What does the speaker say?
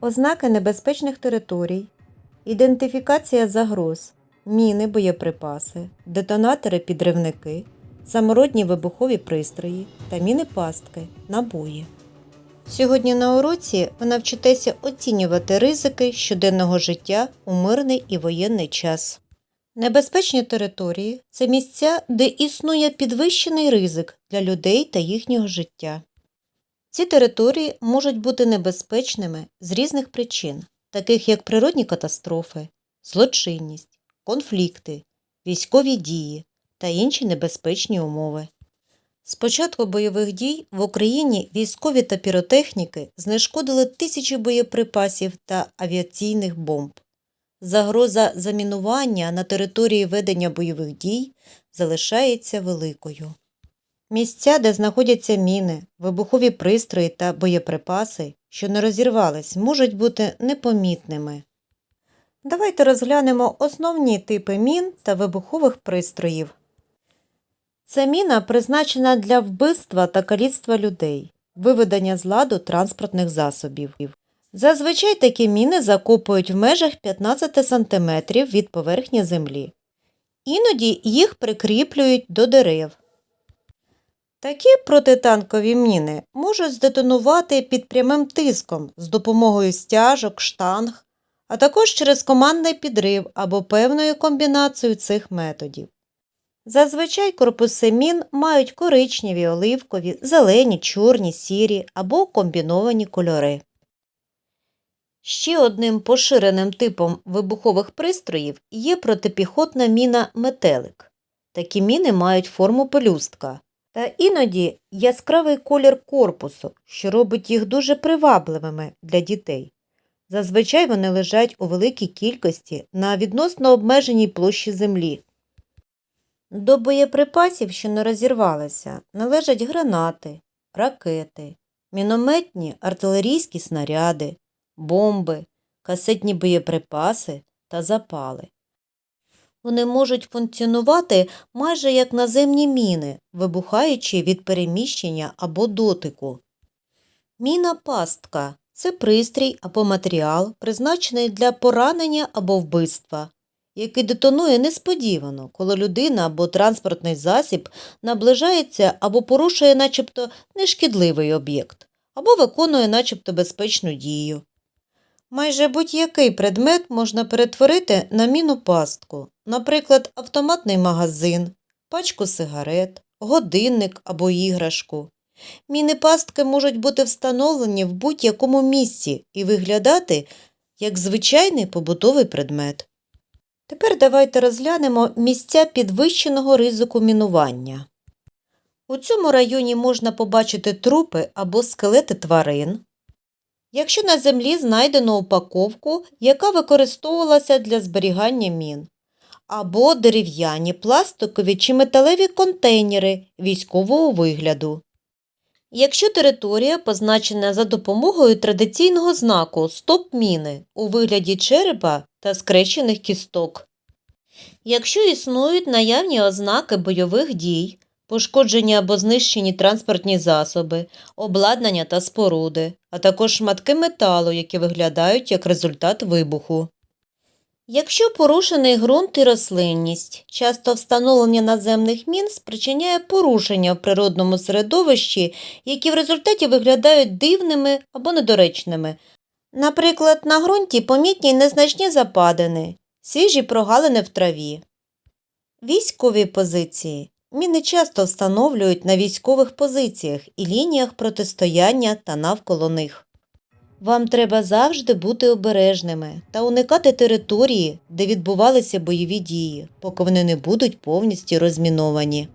ознаки небезпечних територій, ідентифікація загроз, міни, боєприпаси, детонатори-підривники, самородні вибухові пристрої та міни-пастки, набої. Сьогодні на уроці ви навчитеся оцінювати ризики щоденного життя у мирний і воєнний час. Небезпечні території це місця, де існує підвищений ризик для людей та їхнього життя. Ці території можуть бути небезпечними з різних причин, таких як природні катастрофи, злочинність, конфлікти, військові дії та інші небезпечні умови. З початку бойових дій в Україні військові та піротехніки знешкодили тисячі боєприпасів та авіаційних бомб. Загроза замінування на території ведення бойових дій залишається великою. Місця, де знаходяться міни, вибухові пристрої та боєприпаси, що не розірвались, можуть бути непомітними. Давайте розглянемо основні типи мін та вибухових пристроїв. Ця міна призначена для вбивства та каліцтва людей, виведення з ладу транспортних засобів. Зазвичай такі міни закопують в межах 15 см від поверхні землі. Іноді їх прикріплюють до дерев. Такі протитанкові міни можуть здетонувати під прямим тиском з допомогою стяжок, штанг, а також через командний підрив або певною комбінацією цих методів. Зазвичай корпуси мін мають коричневі, оливкові, зелені, чорні, сірі або комбіновані кольори. Ще одним поширеним типом вибухових пристроїв є протипіхотна міна метелик. Такі міни мають форму пелюстка та іноді яскравий колір корпусу, що робить їх дуже привабливими для дітей. Зазвичай вони лежать у великій кількості на відносно обмеженій площі землі. До боєприпасів, що не розірвалися, належать гранати, ракети, мінометні артилерійські снаряди, бомби, касетні боєприпаси та запали. Вони можуть функціонувати майже як наземні міни, вибухаючи від переміщення або дотику. Міна пастка це пристрій або матеріал, призначений для поранення або вбивства, який детонує несподівано, коли людина або транспортний засіб наближається або порушує начебто нешкідливий об'єкт, або виконує начебто безпечну дію. Майже будь-який предмет можна перетворити на міну пастку, наприклад, автоматний магазин, пачку сигарет, годинник або іграшку. Міни пастки можуть бути встановлені в будь-якому місці і виглядати як звичайний побутовий предмет. Тепер давайте розглянемо місця підвищеного ризику мінування. У цьому районі можна побачити трупи або скелети тварин. Якщо на землі знайдено упаковку, яка використовувалася для зберігання мін, або дерев'яні, пластикові чи металеві контейнери військового вигляду. Якщо територія позначена за допомогою традиційного знаку стоп-міни у вигляді черепа та скрещених кісток. Якщо існують наявні ознаки бойових дій, пошкоджені або знищені транспортні засоби, обладнання та споруди, а також шматки металу, які виглядають як результат вибуху. Якщо порушений ґрунт і рослинність, часто встановлення наземних мін спричиняє порушення в природному середовищі, які в результаті виглядають дивними або недоречними. Наприклад, на ґрунті помітні незначні западини, свіжі прогалини в траві. Військові позиції. Міни часто встановлюють на військових позиціях і лініях протистояння та навколо них. Вам треба завжди бути обережними та уникати території, де відбувалися бойові дії, поки вони не будуть повністю розміновані.